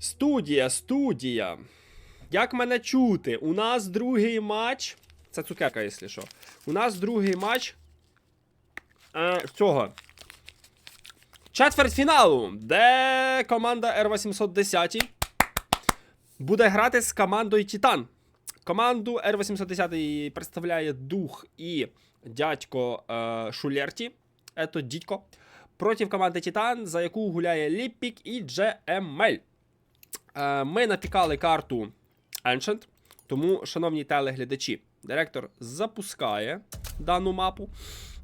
Студія, студія. Як мене чути? У нас другий матч. Це цукерка, якщо що. У нас другий матч. Е, цього. Четвертьфіналу, де команда R810 буде грати з командою Титан. Команду R810 представляє дух і дядько е, Шулерті. Ето дідько. Проти команди Титан, за яку гуляє Ліппік і GML. Е, ми напікали карту Ancient, тому, шановні телеглядачі, директор запускає дану мапу.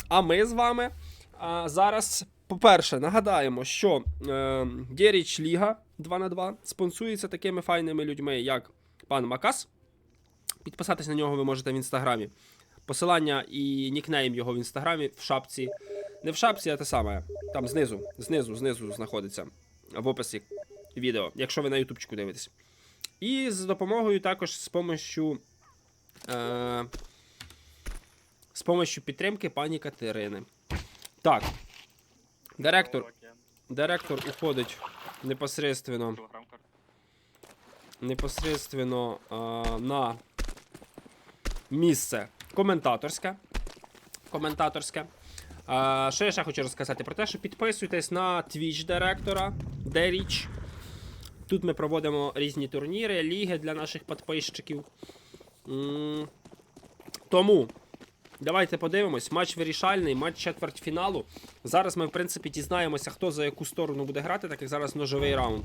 А ми з вами а, зараз, по-перше, нагадаємо, що е, Дєріч Ліга 2 на 2 спонсується такими файними людьми, як пан Макас. Підписатись на нього ви можете в інстаграмі. Посилання і нікнейм його в інстаграмі в шапці. Не в шапці, а те саме. Там знизу, знизу, знизу знаходиться в описі відео, якщо ви на ютубчику дивитесь. І з допомогою також з помощю. Е, з помощью підтримки пані Катерини. Так. Директор, директор уходить непосредственно, непосредственно е, на місце коментаторське. Коментаторське. А, що я ще хочу розказати? Про те, що підписуйтесь на Twitch директора, де річ. Тут ми проводимо різні турніри, ліги для наших підписчиків. Тому давайте подивимось. Матч вирішальний, матч четвертьфіналу. Зараз ми, в принципі, дізнаємося, хто за яку сторону буде грати, так як зараз ножовий раунд.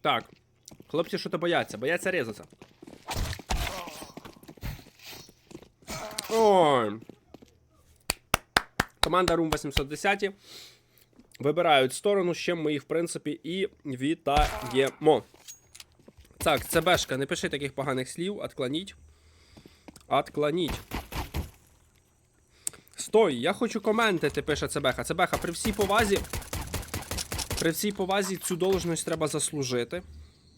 Так. Хлопці, що то бояться? Бояться резатися. Ой. Команда Room 810 вибирають сторону, з чим ми їх, в принципі, і вітаємо. Так, це бешка, не пиши таких поганих слів, отклоніть. Отклоніть. Стой, я хочу коментити, пише Цебеха. Цебеха, при всій повазі. При всій повазі цю должність треба заслужити.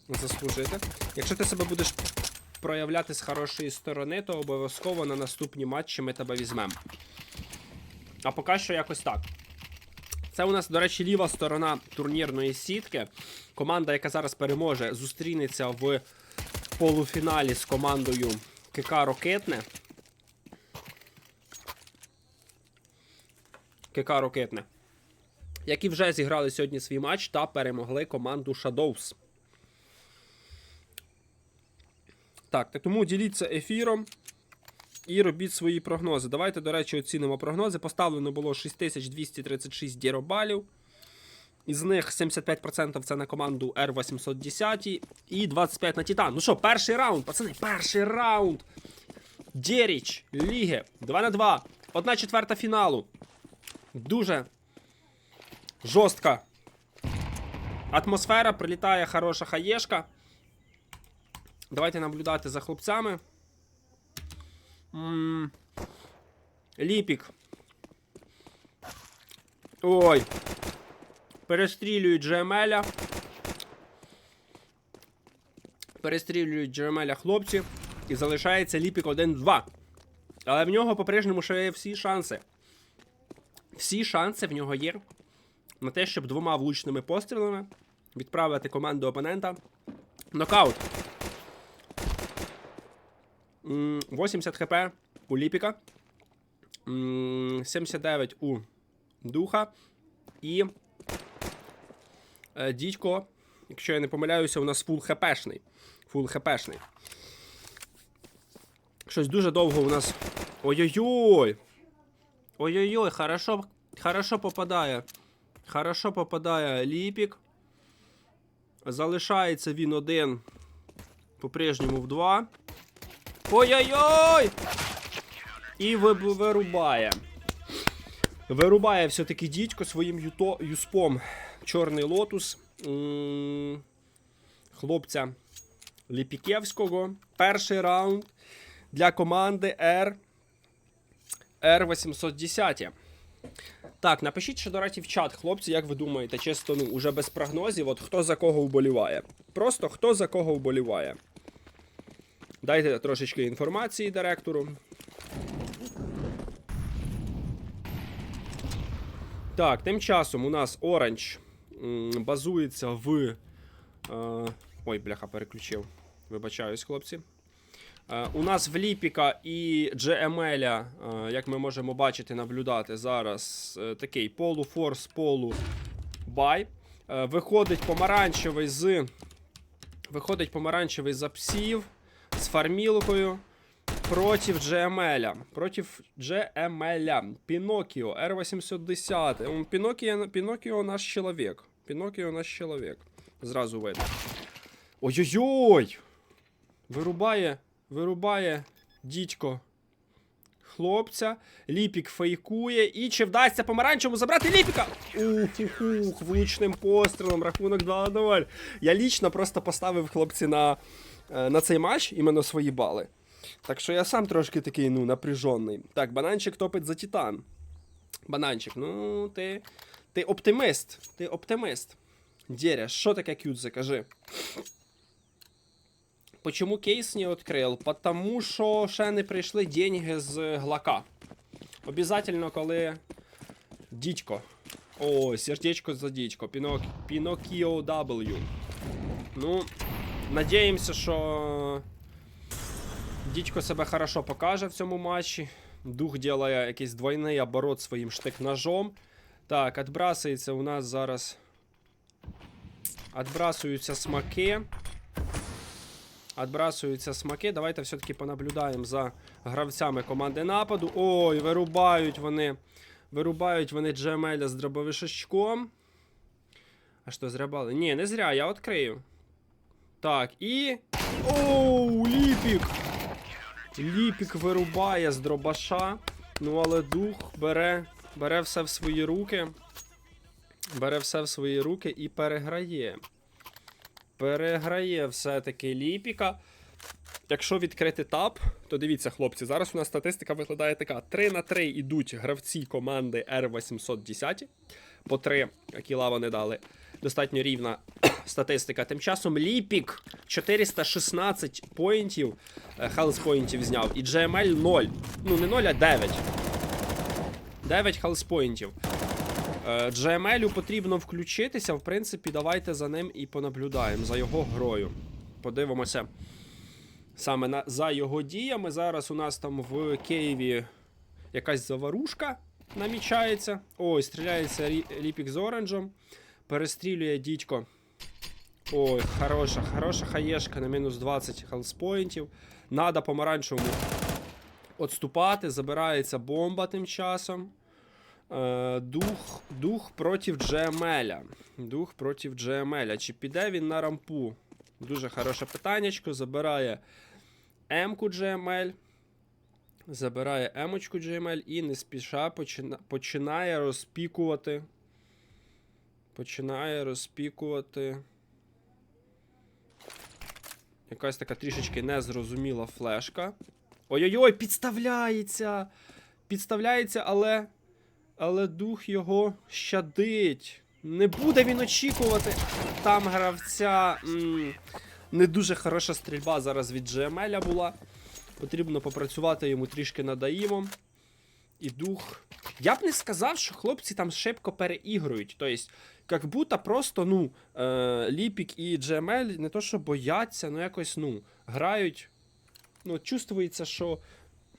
Заслужити. Якщо ти себе будеш проявляти з хорошої сторони, то обов'язково на наступні матчі ми тебе візьмемо. А поки що якось так. Це у нас, до речі, ліва сторона турнірної сітки. Команда, яка зараз переможе, зустрінеться в полуфіналі з командою КК Рокетне. КК Рокетне. Які вже зіграли сьогодні свій матч та перемогли команду Shadows. Так, тому діліться ефіром і робіть свої прогнози. Давайте, до речі, оцінимо прогнози. Поставлено було 6236 діробалів. Із них 75% це на команду R810 і 25 на Титан. Ну що, перший раунд, пацани, перший раунд. Дєріч, Ліги, 2 на 2. Одна четверта фіналу. Дуже жорстка атмосфера. Прилітає хороша хаєшка. Давайте наблюдати за хлопцями. Ліпік. Ой. Перестрілюють Джемеля. Перестрілюють Джемеля хлопці. І залишається Ліпік 1-2. Але в нього по-прежньому ще є всі шанси. Всі шанси в нього є на те, щоб двома влучними пострілами відправити команду опонента. Нокаут. М, 80 хп у Ліпіка. 79 у Духа. І. е, Дідько, якщо я не помиляюся, у нас фул хпшний. Фул хпшний. Щось дуже довго у нас. Ой-ой-ой! Ой-ой-ой, хорошо, хорошо попадає. Хорошо попадає Ліпік. Залишається він один. По-прежньому в два. Ой-ой-ой! І вирубає. Вирубає все-таки дідько своїм юто, юспом. Чорний лотус. Хлопця Ліпікевського. Перший раунд для команди R. R810. Так, напишіть ще, до речі, в чат, хлопці, як ви думаєте, чисто, ну, уже без прогнозів, от хто за кого вболіває. Просто хто за кого вболіває. Дайте трошечки інформації директору. Так, тим часом у нас м, базується в. Е, ой, бляха, переключив. Вибачаюсь, хлопці. Е, у нас в Ліпіка і GML, е, як ми можемо бачити, наблюдати зараз такий полуфорс, полу бай. Е, виходить помаранчевий з. Виходить помаранчевий за псів з фармілкою проти GML. Проти GML. Пінокіо, R810. М, Пінокіо, Пінокіо наш чоловік. Пінокіо наш чоловік. Зразу видно. Ой-ой-ой! Вирубає, вирубає дідько хлопця. Ліпік фейкує. І чи вдасться помаранчевому забрати Ліпіка? Ух-ух-ух, влучним пострілом, рахунок 2-0. Я лічно просто поставив хлопці на, на цей матч іменно свої бали. Так що я сам трошки такий, ну, напряжений. Так, бананчик топить за Титан. Бананчик, ну, ти. Ти оптимист. Ти оптимист. Дєря, що таке кют, закажи. Почему кейс не відкрив? Потому що ще не прийшли деньги з глака. Обязательно, коли. Дідько. О, сердечко за дідько. Пінок... Pinocchio W. Ну, надіємося, що. Дідько себе хорошо покаже в цьому матчі. Дух ділає якийсь двойний оборот своїм штик-ножом. Так, відбрасується у нас зараз. Відбрасуються смаки. Отбрасуються смаки. Давайте все-таки понаблюдаємо за гравцями команди нападу. Ой, вирубають вони. Вирубають вони Джемеля з дробовишачком. А що, зрябали? Ні, не зря, я відкрию. Так, і. Оу, ліпік! Ліпік вирубає з дробаша. Ну, але дух бере, бере все в свої руки. Бере все в свої руки і переграє. Переграє все-таки Ліпіка. Якщо відкрити таб, то дивіться, хлопці, зараз у нас статистика виглядає така: 3 на 3 йдуть гравці команди R810. По 3 кіла вони дали. Достатньо рівна статистика. Тим часом Ліпік 416 поінтів, хелс поінтів зняв. І GML 0. Ну, не 0, а 9. 9 хелс поінтів. Е, GML потрібно включитися. В принципі, давайте за ним і понаблюдаємо, за його грою. Подивимося саме на, за його діями. Зараз у нас там в Києві якась заварушка намічається. Ой, стріляється Ліпік з оранжем. Перестрілює дідько. Ой, хороша, хороша хаєшка на мінус 20 хелспоінтів. Надо помаранчевому отступати. Забирається бомба тим часом. Е, дух, дух проти Джемеля. Дух проти Джемеля. Чи піде він на рампу? Дуже хороше питаннячко. Забирає М-ку GML. Забирає М-очку GML і не спіша почина, починає розпікувати. Починає розпікувати. Якась така трішечки незрозуміла флешка. Ой-ой-ой, підставляється! Підставляється, але. Але дух його щадить. Не буде він очікувати. Там гравця. М, не дуже хороша стрільба зараз від GML була. Потрібно попрацювати йому трішки над АІМом. І дух. Я б не сказав, що хлопці там шибко переігрують. Тобто, як будто просто, ну, е, Ліпік і GML не то, що бояться, ну якось, ну, грають. Ну, чувствується, що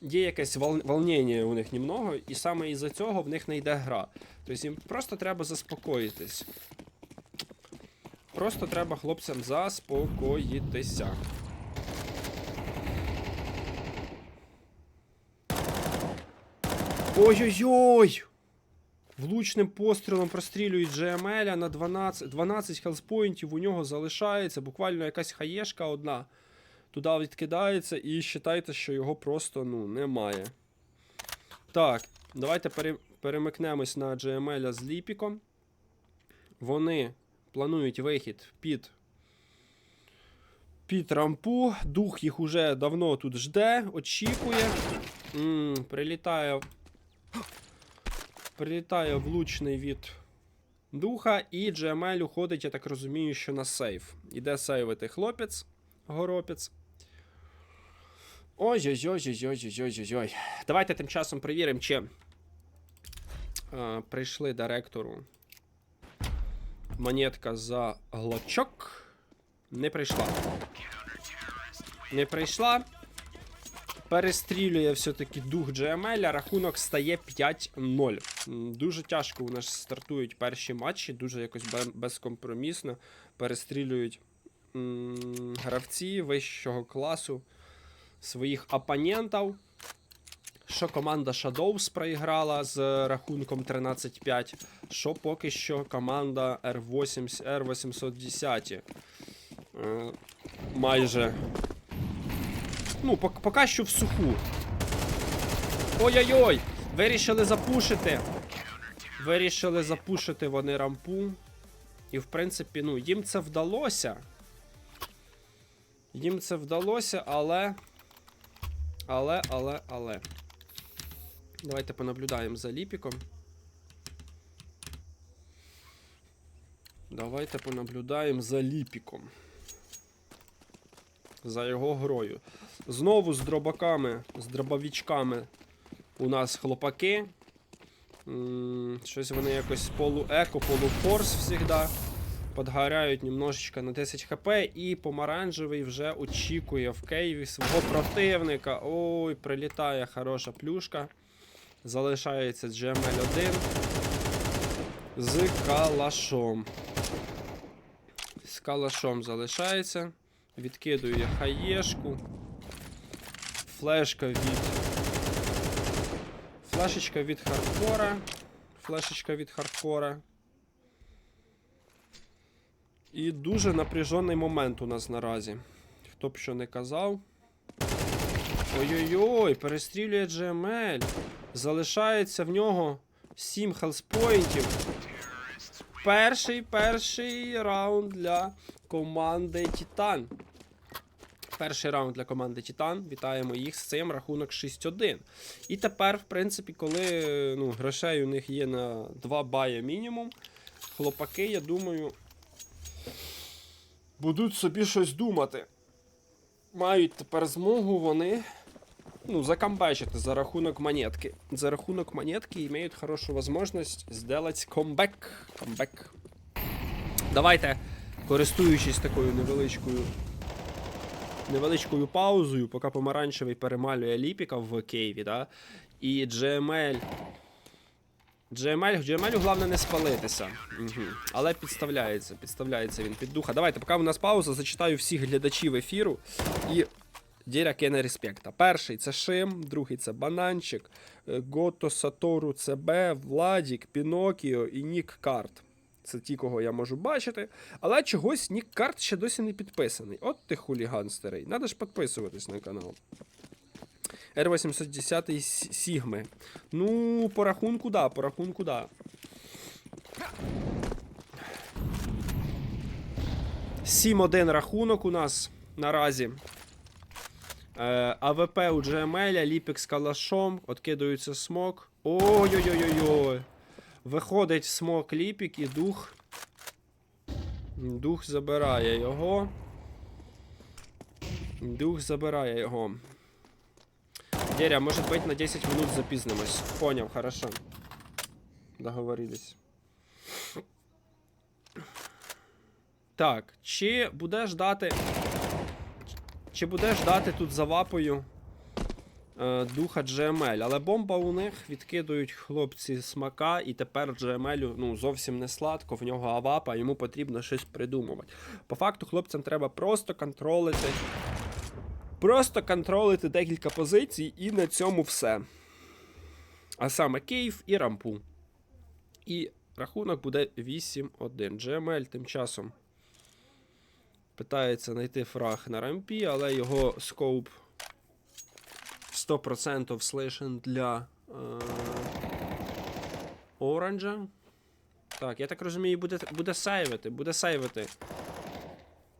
є якесь вол... волнення у них немного, і саме із-за цього в них не йде гра. Тобто їм просто треба заспокоїтись. Просто треба хлопцям заспокоїтися. Ой-ой-ой! Влучним пострілом прострілюють GML на 12, 12 хелспоінтів у нього залишається, буквально якась хаєшка одна. Туди відкидається і вважайте, що його просто ну, немає. Так, давайте пере, перемикнемось на GML з Ліпіком. Вони планують вихід під, під рампу. Дух їх уже давно тут жде, очікує. м прилітає. Прилітає влучний від духа, і GML уходить, я так розумію, що на сейф. Іде сейвити хлопець, горопець. Ой-ой-ой-ой-ой-ой-ой-ой. Давайте тим часом перевіримо, чи е, прийшли директору монетка за глочок. Не прийшла. Не прийшла. Перестрілює все-таки дух GML, а рахунок стає 5-0. Дуже тяжко у нас стартують перші матчі, дуже якось безкомпромісно перестрілюють гравці вищого класу своїх опонентів. Що команда Shadows проіграла з рахунком 13-5, що поки що команда R8, R810. Е, майже. Ну, поки що в суху. Ой-ой-ой! Вирішили запушити. Вирішили запушити вони рампу. І в принципі, ну, їм це вдалося. Їм це вдалося, але. Але, але, але. Давайте понаблюдаємо за ліпіком. Давайте понаблюдаємо за ліпіком. За його грою. Знову з дробаками, з дробовичками у нас хлопаки. Щось вони якось полуеко, полуфорс завжди. Подгоряють немножечко на 10 хп, і помаранжевий вже очікує в Києві свого противника. Ой, прилітає хороша плюшка. Залишається GML 1 з калашом. З калашом залишається. Відкидує хаєшку. Флешка від. Флешечка від хардкора. Флешечка від хардкора. І дуже напряжений момент у нас наразі. Хто б що не казав. Ой-ой-ой, перестрілює GML. Залишається в нього 7 хелспоінтів. Перший перший раунд для команди Титан. Перший раунд для команди Титан. Вітаємо їх з цим рахунок 6-1. І тепер, в принципі, коли ну, грошей у них є на 2 бая мінімум, хлопаки, я думаю, будуть собі щось думати. Мають тепер змогу вони ну, закамбечити за рахунок монетки. За рахунок монетки мають хорошу можливість сделать комбек. Комбек. Давайте, користуючись такою невеличкою невеличкою паузою, поки помаранчевий перемалює ліпіка в Києві, да? і GML. GML, GML головне не спалитися. Угу. Але підставляється, підставляється він під духа. Давайте, поки у нас пауза, зачитаю всіх глядачів ефіру і Діря кине респекта. Перший це Шим, другий це Бананчик, е, Гото Сатору ЦБ, Владік, Пінокіо і Нік Карт. Це ті, кого я можу бачити. Але чогось Нік Карт ще досі не підписаний. От ти хуліган старий. Надо ж підписуватись на канал. R810 С- Сігми. Ну, по рахунку, да, по рахунку, да. Сім один рахунок у нас наразі. Е, АВП у GML, Ліпік з калашом, откидується смок. Ой-ой-ой-ой-ой. Виходить смок Ліпік і дух. Дух забирає його. Дух забирає його. Деря, может быть на 10 минут запізнимось. Поняв, хорошо. Договорились. Так, чи буде ждати. Чи буде ждати тут за вапою е, духа GML? Але бомба у них відкидують хлопці смака, і тепер GML ну, зовсім не сладко, в нього авапа, йому потрібно щось придумувати. По факту, хлопцям треба просто контролити. Просто контролити декілька позицій, і на цьому все. А саме Київ і рампу. І рахунок буде 8-1. GML тим часом питається знайти фраг на рампі, але його скоуп 100% слишен для е, оранжа. Так, я так розумію, буде, буде сейвити, буде сейвити.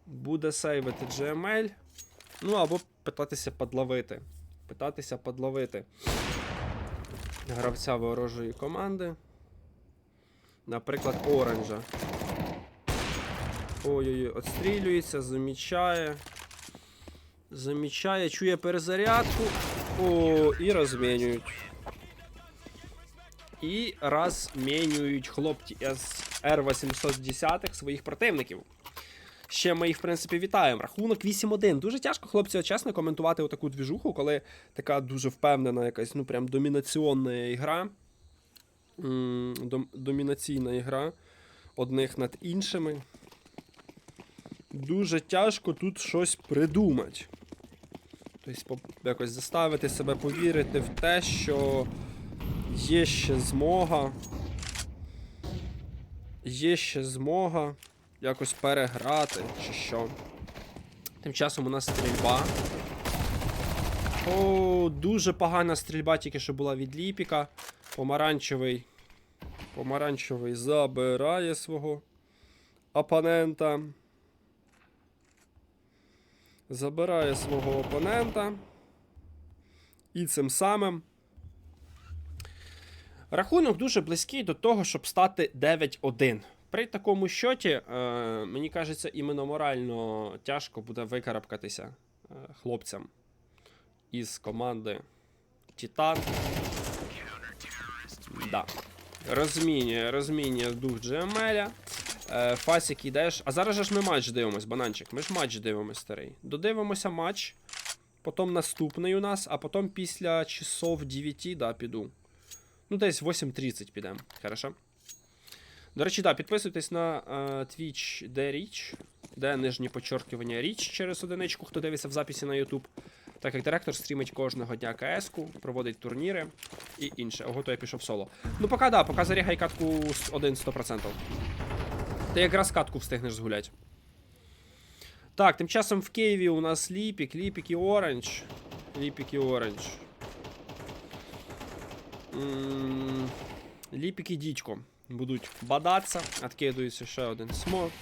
Буде сейвити GML. Ну, або питатися подловити. Питатися подловити гравця ворожої команди. Наприклад, оранжа. Ой-ой-ой, отстрілюється, замічає. Замічає, чує перезарядку. О, і розмінюють. І розмінюють хлопці з Р-810 своїх противників. Ще ми їх, в принципі, вітаємо. Рахунок 8-1. Дуже тяжко, хлопці, чесно, коментувати отаку двіжуху, коли така дуже впевнена, якась, ну прям домінаціонна ігра. Дом- домінаційна ігра одних над іншими. Дуже тяжко тут щось придумати. Тобто, якось заставити себе повірити в те, що є ще змога. Є ще змога якось переграти, чи що. Тим часом у нас стрільба. О, дуже погана стрільба тільки що була від Ліпіка. Помаранчевий. Помаранчевий забирає свого опонента. Забирає свого опонента. І цим самим. Рахунок дуже близький до того, щоб стати 9-1. При такому щоті, е, мені кажеться, іменно морально тяжко буде викарабкатися е, хлопцям із команди Титан. Да. Розмінює, розмінює дух Джемеля. Е, Фасік йдеш. А зараз же ж ми матч дивимось, бананчик. Ми ж матч дивимось, старий. Додивимося матч. Потім наступний у нас, а потім після часов 9, да, піду. Ну, десь 8.30 підемо. Хорошо. До речі, да, підписуйтесь на е, Twitch, де річ, де нижнє почоркування річ через одиничку, хто дивиться в записі на YouTube. Так як директор стрімить кожного дня КС-ку, проводить турніри і інше. Ого, то я пішов соло. Ну, поки да, поки зарігай катку з 1 100%. Ти якраз катку встигнеш згулять. Так, тим часом в Києві у нас Ліпік, Ліпік і Оранж. Ліпік і Оранж. Ліпік і Дідько будуть бадатися. Откидується ще один смок.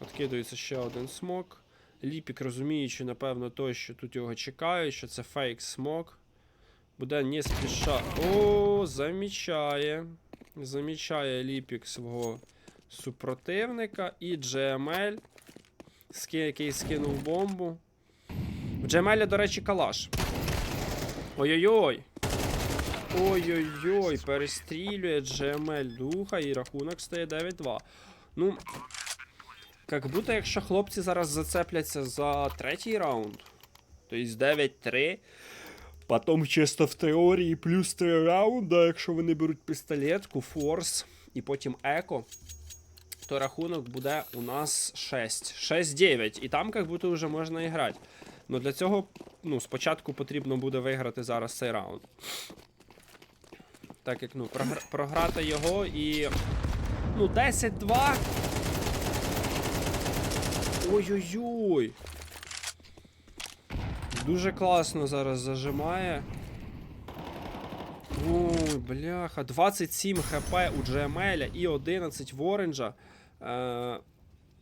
Откидується ще один смок. Ліпік, розуміючи, напевно, той, що тут його чекає, що це фейк смок. Буде не спіша. О, замічає. Замічає Ліпік свого супротивника. І GML, який скинув бомбу. В GML, до речі, калаш. Ой-ой-ой. Ой-ой-ой, перестрілює GML духа і рахунок стає 9-2. Ну, як будто якщо хлопці зараз зацепляться за третій раунд, то із 9-3. Потім чисто в теорії плюс 3 раунда, якщо вони беруть пістолетку, форс і потім еко, то рахунок буде у нас 6. 6-9. І там як будто вже можна грати. Ну для цього ну, спочатку потрібно буде виграти зараз цей раунд. Так як ну, програ- програти його і. Ну, 10-2. Ой-ой-ой. Дуже класно зараз зажимає. Ой, бляха. 27 хп у GML і 11 в. Е,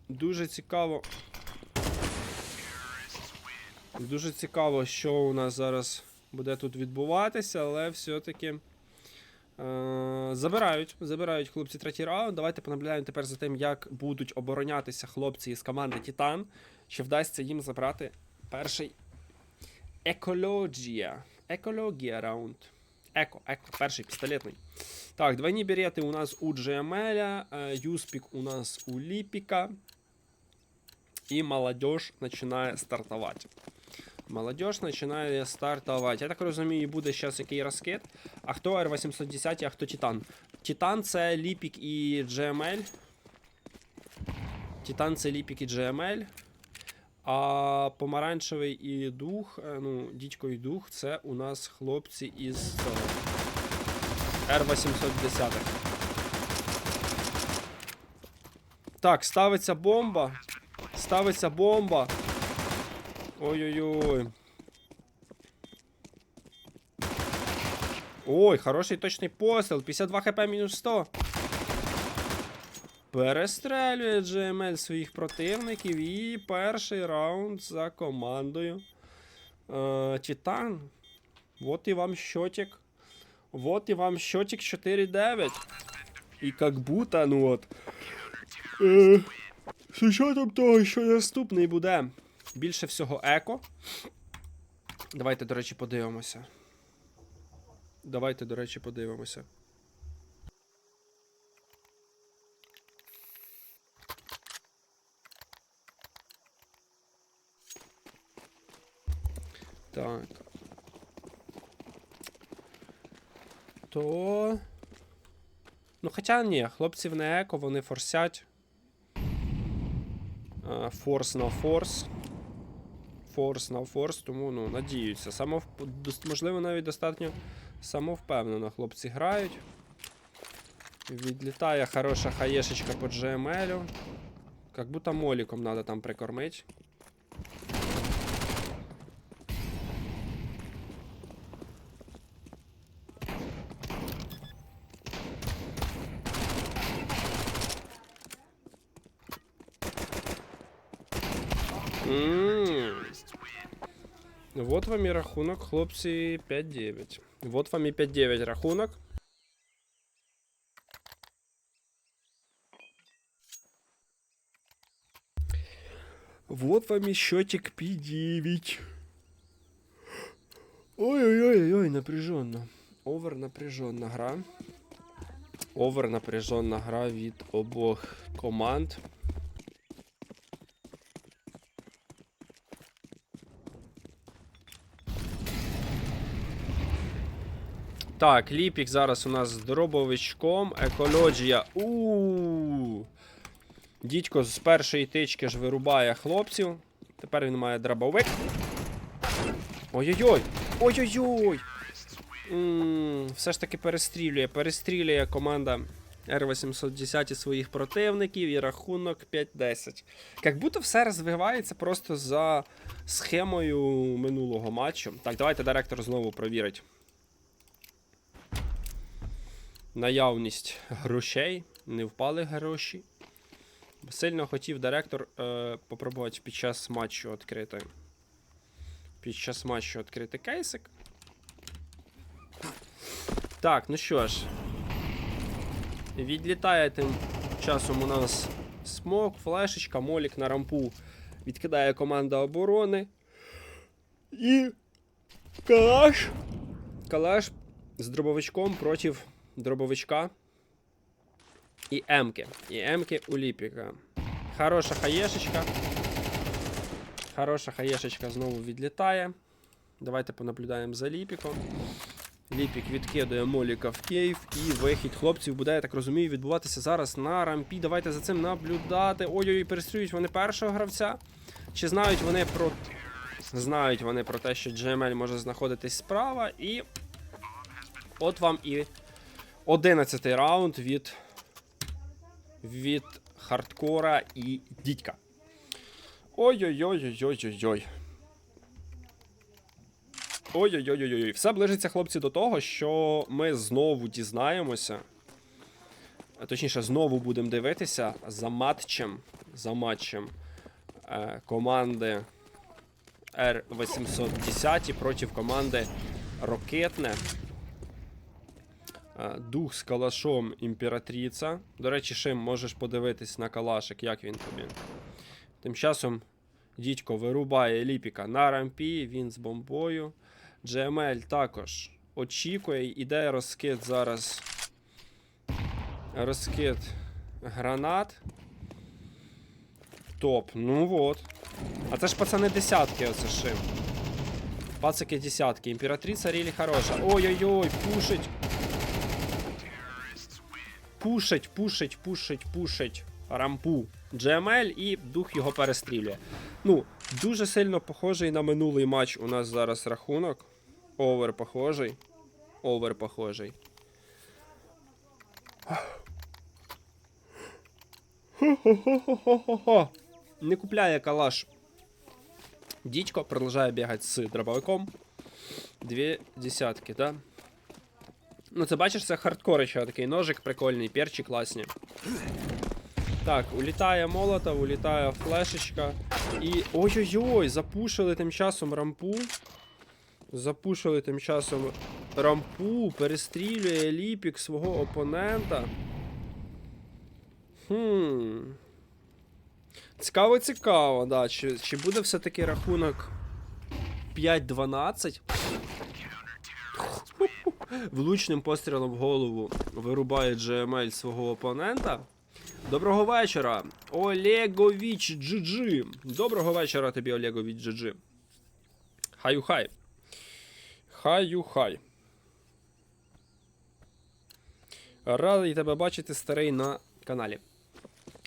дуже цікаво. Дуже цікаво, що у нас зараз буде тут відбуватися, але все-таки. Е, забирають, забирають хлопці третій раунд. Давайте понаблюдаємо тепер за тим, як будуть оборонятися хлопці із команди Титан. Чи вдасться їм забрати перший екологія. Екологія раунд. Еко, еко, перший пістолетний. Так, двойні берети у нас у GML, е, Юспік у нас у Ліпіка. І молодежь починає стартувати. Молодежь починає стартувати. Я так розумію, буде зараз який розкид. А хто R810, а хто Титан? Титан це Ліпік і GML. Титан це Ліпік і GML. А помаранчевий і дух, е, ну, дідько і дух, це у нас хлопці із того, R810. Так, ставиться бомба. Ставиться бомба. Ой-ой-ой. Ой, хороший точний постріл. 52 хп мінус 100. Перестрелює GML своїх противників. І перший раунд за командою. Е, Титан. Вот і вам щотик. Вот і вам щотик 4-9. І как будто, ну от. Е, з учетом того, що наступний буде. Більше всього еко. Давайте, до речі, подивимося. Давайте, до речі, подивимося. Так. То. Ну, хоча ні, хлопців не еко, вони форсять. Форс на форс. Форс на форс, тому ну, надіються. Самов... Можливо, навіть достатньо самовпевнено хлопці грають. Відлітає хороша хаєшечка по GML. Как будто моліком надо там прикормить. Вот вам і рахунок, хлопці, 5-9. Вот вам і 5-9 рахунок. Вот вам і счетик 5-9. Ой-ой-ой-ой, напряженно. Овер напряженна гра. Овер напряженна гра від обох команд. Так, ліпік зараз у нас з дробовичком. Екологія. у Дідько з першої тички ж вирубає хлопців. Тепер він має дробовик. Ой-ой-ой! Ой-ой-ой! Все ж таки перестрілює. Перестрілює команда R810 своїх противників і рахунок 5-10. Як будто все розвивається просто за схемою минулого матчу. Так, давайте директор знову провірить. Наявність грошей. Не впали гроші. Сильно хотів директор е, попробувати під час матчу відкрити. Під час матчу відкрити кейсик. Так, ну що ж. Відлітає тим часом у нас смок, флешечка, молік на рампу відкидає команда оборони. І. Калаш. Калаш з дробовичком проти дробовичка. І Емки. І Емки у Ліпіка. Хороша хаєшечка. Хороша хаєшечка знову відлітає. Давайте понаблюдаємо за Ліпіком. Ліпік відкидує Моліка в кейв і вихід хлопців буде, я так розумію, відбуватися зараз на рампі. Давайте за цим наблюдати. Ой-ой, перестрілюють вони першого гравця. Чи знають вони про. Знають вони про те, що GML може знаходитись справа, і. От вам і 11 раунд від. Від хардкора і дідька. Ой-ой-ой-ой-ой-ой-ой. Ой-ой-ой-ой-ой. Все ближиться, хлопці, до того, що ми знову дізнаємося. Точніше, знову будемо дивитися за матчем. За матчем е, команди R810 проти команди Рокетне. Е, Дух з калашом імператриця. До речі, Шим, можеш подивитись на калашик, як він тобі. Тим часом дідько вирубає ліпіка на рампі, він з бомбою. GML також очікує, іде розкид зараз. Розкид гранат. Топ. Ну от. А це ж пацани десятки, оце шим. Пацики десятки. Імператриця рілі хороша. Ой-ой-ой, пушить. Пушить, пушить, пушить, пушить рампу GML і дух його перестрілює. Ну, дуже сильно похожий на минулий матч у нас зараз рахунок. Овер похожий. Овер похожий. Хо-хо-хо-хо-хо-хо. Не купляє калаш. Дідько продовжує бігати з дробовиком. Дві десятки, да? Ну, це бачиш, це хардкор ще такий ножик прикольний, перчі класні. Так, улітає молотов, улітає флешечка. І. Ой-ой-ой, запушили тим часом рампу. Запушили тим часом рампу, перестрілює ліпік свого опонента. Хм. Цікаво, цікаво, да. Чи, чи буде все-таки рахунок 5-12? Влучним пострілом в голову вирубає GML свого опонента. Доброго вечора, Олеговіч GG. Доброго вечора тобі, Олеговіч GG. Хаю хай. Хаю хай. Радий тебе бачити старий на каналі.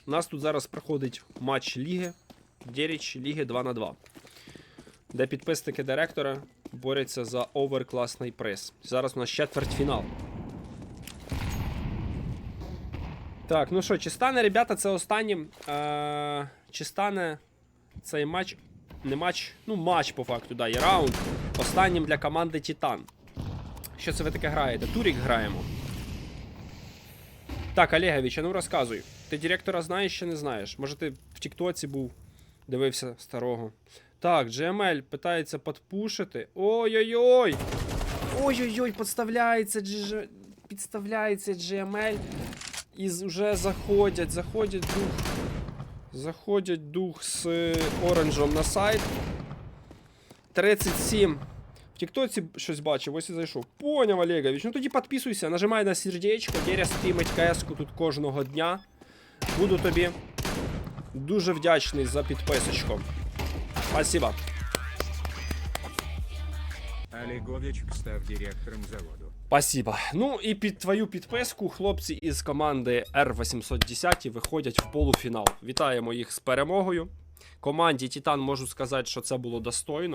У нас тут зараз проходить матч Ліги. Дєріч Ліги 2 на 2 де підписники директора борються за оверкласний приз. Зараз у нас четвертьфінал. Так, ну що, чи стане, ребята, це останнім. Е- чи стане цей матч. Не матч, ну матч по факту, да, і раунд. Останнім для команди Титан. Що це ви таке граєте? Турік граємо. Так, Олегович, а ну розказуй. Ти директора знаєш чи не знаєш? Може ти в Тіктоці був, дивився старого. Так, GML питається подпушити. Ой-ой-ой! Ой-ой-ой, підставляється GG... Підставляється GML. І вже заходять, заходять дух. Заходять дух з оранжем на сайт. 37. В Тіктоці щось бачив, ось і зайшов. Поняв, Олегович. Ну тоді підписуйся, нажимай на сердечко, Деря стрімить КС-ку тут кожного дня. Буду тобі дуже вдячний за підписочку. Спасибо. Олегович став директором заводу. Спасибо. Ну і під твою підписку хлопці із команди R810 виходять в полуфінал. Вітаємо їх з перемогою. Команді Титан можу сказати, що це було достойно.